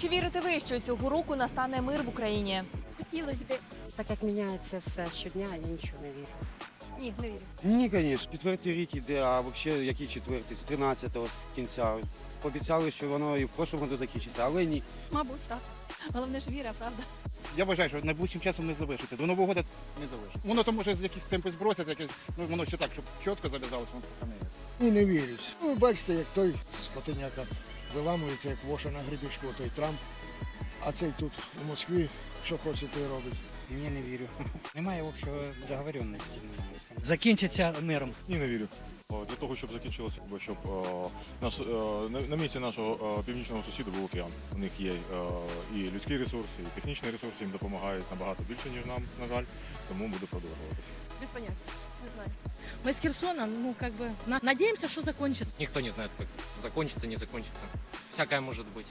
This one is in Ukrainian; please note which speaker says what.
Speaker 1: Чи вірите ви, що цього року настане мир в Україні?
Speaker 2: Хотілося б.
Speaker 3: Так як міняється все щодня, я нічого не вірю.
Speaker 2: Ні, не вірю.
Speaker 4: Ні, звісно. Четвертий рік іде, а взагалі який четвертий? З 13-го кінця. Пообіцяли, що воно і в прошлому году закінчиться, але ні.
Speaker 2: Мабуть, так. Головне ж віра, правда?
Speaker 5: Я вважаю, що найближчим часом не завершиться. До Нового року не завершиться. Воно то може з якісь темпи зброситься, якесь, ну воно ще так, щоб чітко зав'язалося, воно поки не є.
Speaker 6: Ні, не вірю. Ну, ви бачите, як той скотиняка виламується, як воша на гребішку, той Трамп. А цей тут у Москві, що хоче, той робить.
Speaker 7: Ні, не вірю. Немає общого договоренності.
Speaker 8: закінчиться миром.
Speaker 9: Ні, не вірю. О, Для того, щоб закінчилося, бо щоб е, наш, е, на, на місці нашого е, північного сусіда був океан. У них є е, і людські ресурси, і технічні ресурси їм допомагають набагато більше, ніж нам, на жаль, тому буде продовжуватися.
Speaker 2: Без поняття. Не знаю.
Speaker 10: Мы с Херсоном, ну, как бы, на- надеемся, что закончится.
Speaker 11: Никто не знает, как закончится, не закончится. Всякое может быть.